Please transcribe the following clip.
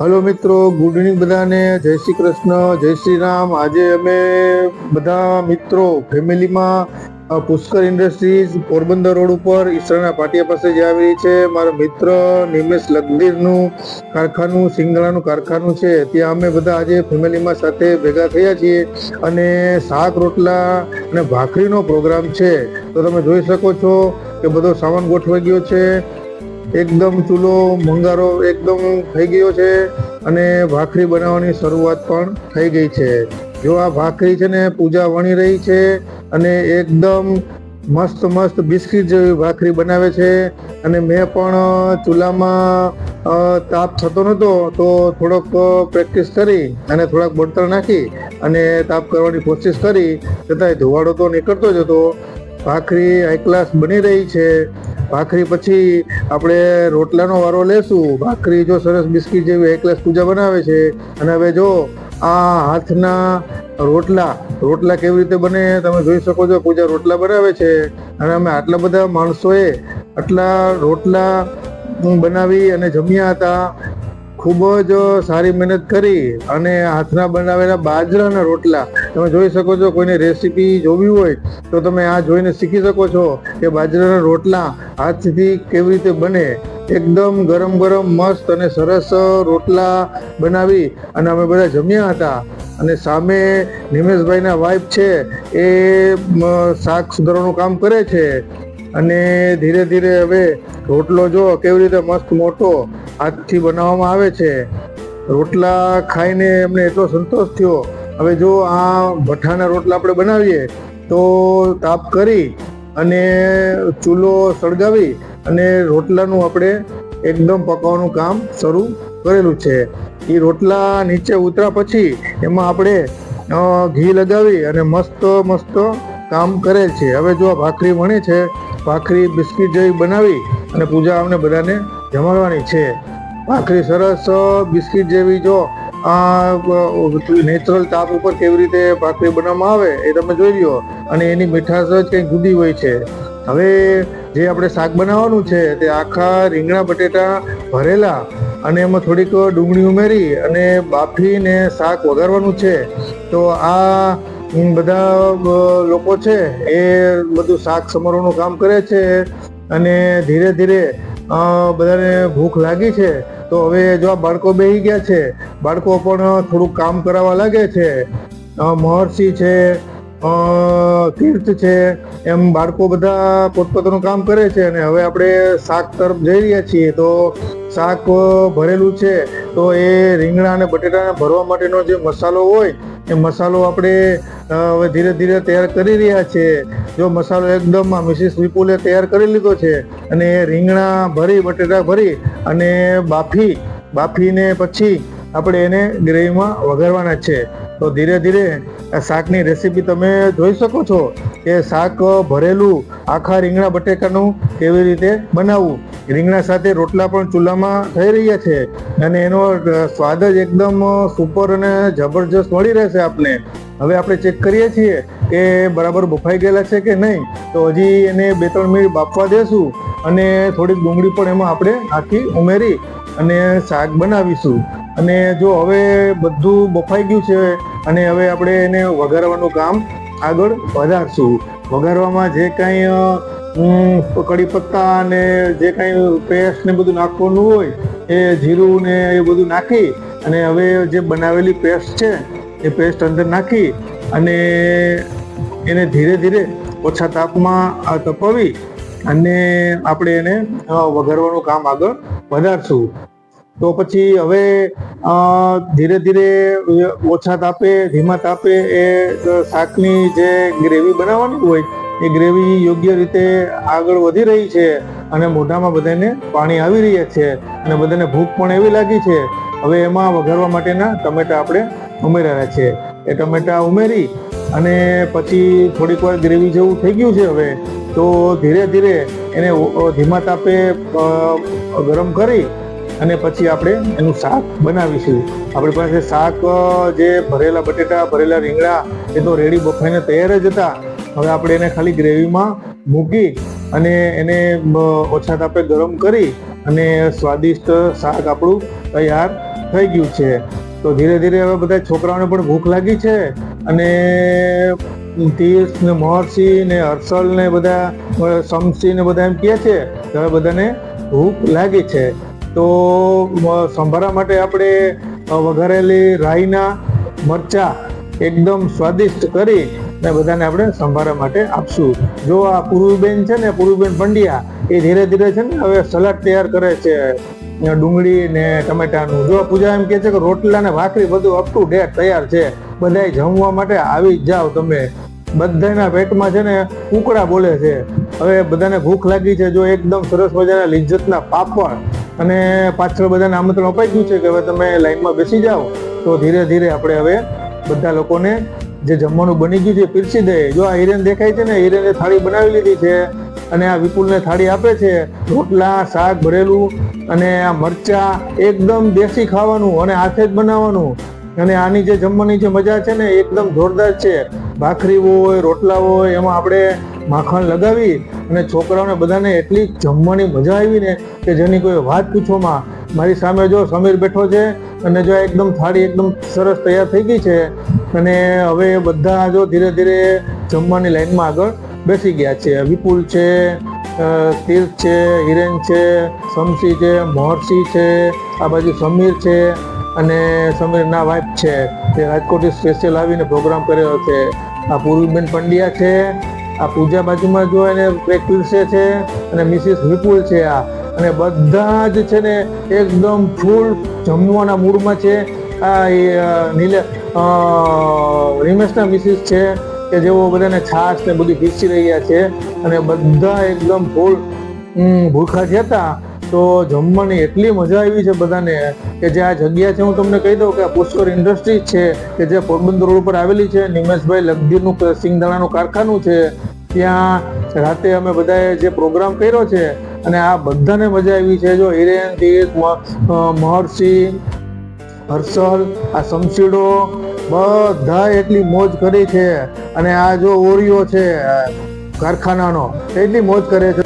Hello મિત્રો good evening બધાને. જય શ્રી કૃષ્ણ, જય શ્રી રામ. આજે અમે બધા મિત્રો ફેમિલીમાં પુષ્કર ઇન્ડસ્ટ્રીઝ, પોરબંદર રોડ ઉપર ઈસરાના પાટિયા પાસે જે આવી છે. મારા મિત્ર નિમેશ લગદીરનું કારખાનું, સિંગડાનું કારખાનું છે. ત્યાં અમે બધા આજે ફેમિલીમાં સાથે ભેગા થયા છીએ અને શાક રોટલા અને ભાખરીનો પ્રોગ્રામ છે. તો તમે જોઈ શકો છો કે બધો સામાન ગોઠવાઈ ગયો છે. એકદમ ચૂલો, મંગારો એકદમ થઈ ગયો છે અને ભાખરી બનાવવાની શરૂઆત પણ થઈ ગઈ છે. જો આ ભાખરી છે ને પૂજા વણી રહી છે અને એકદમ મસ્ત મસ્ત બિસ્કિટ જેવી ભાખરી બનાવે છે અને મેં પણ ચૂલામાં તાપ થતો નહોતો તો થોડોક પ્રેક્ટિસ કરી અને થોડાક બળતર નાખી અને તાપ કરવાની કોશિશ કરી. છતાંય ધુવાડો તો નીકળતો જ હતો. ભાખરી હાઈ ક્લાસ બની રહી છે. ભાખરી પછી આપણે રોટલાનો વારો લેશું. ભાખરી જો સરસ બિસ્કિટ જેવી એકલાસ પૂજા બનાવે છે. અને હવે જો આ હાથના રોટલા રોટલા કેવી રીતે બને તમે જોઈ શકો છો, પૂજા રોટલા બનાવે છે. અને અમે આટલા બધા માણસોએ આટલા રોટલા બનાવી અને જમ્યા હતા. ખૂબ જ સારી મહેનત કરી અને હાથના બનાવેલા બાજરાના રોટલા. તમે જોઈ શકો છો કોઈને રેસીપી જોવી હોય તો તમે આ જોઈને શીખી શકો છો કે બાજરાના રોટલા હાથથી કેવી રીતે બને. એકદમ ગરમ ગરમ, મસ્ત અને સરસ રોટલા બનાવી અને અમે બધા જમ્યા હતા. અને સામે નિમેશભાઈના વાઈફ છે એ શાક સુધારવાનું કામ કરે છે. અને ધીરે ધીરે હવે રોટલો જો કેવી રીતે મસ્ત મોટો હાથથી બનાવવામાં આવે છે. રોટલા ખાઈને એમને એટલો સંતોષ થયો. હવે જો આ ભઠ્ઠાના રોટલા આપણે બનાવીએ તો તાપ કરી અને ચૂલો સળગાવી અને રોટલાનું આપણે એકદમ પકાવવાનું કામ શરૂ કરેલું છે. એ રોટલા નીચે ઉતરા પછી એમાં આપણે ઘી લગાવી અને મસ્ત મસ્ત કામ કરે છે. હવે જો આ ભાખરી વણી છે, ભાખરી બિસ્કિટ જેવી બનાવી અને પૂજા અમને બધાને જમાડવાની છે. ભાખરી સરસ, બિસ્કિટ જેવી જો આ નેચરલ તાપ ઉપર કેવી રીતે ભાખરી બનાવવામાં આવે એ તમે જોઈ લો અને એની મીઠાશ જ કંઈક જુદી હોય છે. હવે જે આપણે શાક બનાવવાનું છે તે આખા રીંગણા, બટેટા ભરેલા અને એમાં થોડીક ડુંગળી ઉમેરી અને બાફીને શાક વઘારવાનું છે. તો આ બધા લોકો છે એ બધું શાક સમારોહનું કામ કરે છે અને ધીરે ધીરે બધાને ભૂખ લાગી છે. તો હવે જો આ બાળકો બેસી ગયા છે, બાળકો પણ થોડુંક કામ કરાવવા લાગે છે. મહર્ષિ છે તીર્થ છે, એમ બાળકો બધા પોતપોતાનું કામ કરે છે અને હવે આપણે શાક તરફ જઈ રહ્યા છીએ તો શાક ભરેલું છે તો એ રીંગણા અને બટેટાને ભરવા માટેનો જે મસાલો હોય, એ મસાલો આપણે હવે ધીરે ધીરે તૈયાર કરી રહ્યા છે. જો મસાલો એકદમ મિસિસ વિપુલે તૈયાર કરી લીધો છે અને એ રીંગણા ભરી, બટેટા ભરી અને બાફી, બાફીને પછી આપણે એને ગ્રેવીમાં વઘારવાના છે. તો ધીરે ધીરે શાકની રેસીપી તમે જોઈ શકો છો કે શાક ભરેલું આખા રીંગણા બટેકાનું કેવી રીતે બનાવવું. રીંગણા સાથે રોટલા પણ ચૂલામાં થઈ રહ્યા છે અને એનો સ્વાદ જ એકદમ સુપર અને જબરજસ્ત મળી રહેશે આપને. હવે આપણે ચેક કરીએ છીએ કે બરાબર બફાઈ ગયેલા છે કે નહીં. તો હજી એને બે ત્રણ મિનિટ બાફવા દેશું અને થોડીક ડુંગળી પણ એમાં આપણે આખી ઉમેરી અને શાક બનાવીશું. અને જો હવે બધું બફાઈ ગયું છે અને હવે આપણે એને વઘારવાનું કામ આગળ વધારશું. વઘારવામાં જે કાંઈ કડી પત્તા અને જે કાંઈ પેસ્ટ ને બધું નાખવાનું હોય, એ જીરું ને એ બધું નાખી અને હવે જે બનાવેલી પેસ્ટ છે, એ પેસ્ટ અંદર નાખી અને એને ધીરે ધીરે ઓછા તાપમાં તપાવી અને આપણે એને વઘારવાનું કામ આગળ વધારશું. તો પછી હવે ધીરે ધીરે ઓછા તાપે, ધીમા તાપે એ શાકની જે ગ્રેવી બનાવવાની હોય, એ ગ્રેવી યોગ્ય રીતે આગળ વધી રહી છે અને મોઢામાં બધાને પાણી આવી રહ્યા છે અને બધાને ભૂખ પણ એવી લાગી છે. હવે એમાં વઘારવા માટેના ટમેટા આપણે ઉમેર્યા છે. એ ટમેટા ઉમેરી અને પછી થોડીક વાર ગ્રેવી જેવું થઈ ગયું છે હવે, તો ધીરે ધીરે એને ધીમા તાપે ગરમ કરી અને પછી આપણે એનું શાક બનાવીશું. આપણી પાસે શાક જે ભરેલા બટેટા ભરેલા રીંગણા એ તો રેડી બફાઈને તૈયાર જ હતા. હવે આપણે એને ખાલી ગ્રેવીમાં મૂકી અને એને ઓછા તાપે ગરમ કરી અને સ્વાદિષ્ટ શાક આપણું તૈયાર થઈ ગયું છે. તો ધીરે ધીરે હવે બધા છોકરાઓને પણ ભૂખ લાગી છે અને તીર્થ ને મહર્ષિ ને હર્ષલ ને બધા અ, ને બધા એમ કહે છે હવે બધાને ભૂખ લાગી છે. તો સંભારા માટે આપણે વઘારેલી રાઈના મરચા એકદમ સ્વાદિષ્ટ કરી ને બધાને આપણે સંભારા માટે આપશું. જો આ પૂર્વીબેન છે ને પૂર્વીબેન પંડ્યા એ ધીરે ધીરે છે ને, હવે સલાડ તૈયાર કરે છે. ડુંગળી ને ટમેટાનું. જો પૂજા એમ કે છે કે રોટલા ને ભાખરી બધું અપ ટુ ડેટ તૈયાર છે, બધાય જમવા માટે આવી જાઓ તમે. બધાના પેટમાં છે ને, કુકડા બોલે છે. હવે બધાને ભૂખ લાગી છે, જો એકદમ સરસ મજાના લિજ્જતના પાપડ અને પાછળ બધાને આમંત્રણ અપાઈ ગયું છે કે હવે તમે લાઈનમાં બેસી જાઓ, તો ધીરે ધીરે આપણે હવે બધા લોકોને જે જમવાનું બની ગયું છે પીરસી દે જો આ હિરેન દેખાય છે ને, હિરેને થાળી બનાવી લીધી છે અને આ વિપુલને થાળી આપે છે, રોટલા, શાક ભરેલું અને આ મરચા એકદમ દેશી ખાવાનું અને હાથે જ બનાવવાનું. અને આની જે જમવાની જે મજા છે ને એકદમ જોરદાર છે. ભાખરી હોય, રોટલા હોય, એમાં આપણે માખણ લગાવી અને છોકરાઓને બધાને એટલી જમવાની મજા આવી ને કે જેની કોઈ વાત પૂછવામાં મારી સામે જો સમીર બેઠો છે અને જો એકદમ થાળી એકદમ સરસ તૈયાર થઈ ગઈ છે અને હવે બધા જો ધીરે ધીરે જમવાની લાઈનમાં આગળ બેસી ગયા છે. વિપુલ છે તીર્થ છે, હિરેન છે શમસી છે, મહર્ષિ છે, આ બાજુ સમીર છે અને સમીરના વાઇફ છે. તે રાજકોટથી સ્પેશિયલ આવીને પ્રોગ્રામ કર્યો છે. આ પૂર્વીબેન પંડ્યા છે આ પૂજા બાજુમાં જો એને એક પીરસે છે અને મિસિસ વિપુલ છે આ. અને બધા જ છે ને એકદમ ફૂલ જમવાના મૂડમાં છે. આ નીલે રિમેશના મિસિસ છે કે જેઓ બધાને છાશ ને બધી પીસી રહ્યા છે. અને બધા એકદમ ફૂલ ભૂખા થયા હતા. તો જમવાની એટલી મજા આવી છે બધાને કે જે આ જગ્યા છે, હું તમને કહી દઉં કે આ પુષ્કર ઇન્ડસ્ટ્રીઝ છે કે જે પોરબંદર રોડ ઉપર આવેલી છે, નિમેશભાઈ લગદીરનું સિંગદાણાનું કારખાનું છે. ત્યાં રાતે અમે બધાએ જે પ્રોગ્રામ કર્યો છે અને આ બધાને મજા આવી છે. જો હિરેન, તીર્થ મહર્ષિ, હર્ષલ, આ સમસીડો બધા એટલી મોજ કરી છે. અને આ જો ઓરિયો છે, કારખાનાનો, એટલી મોજ કરે છે.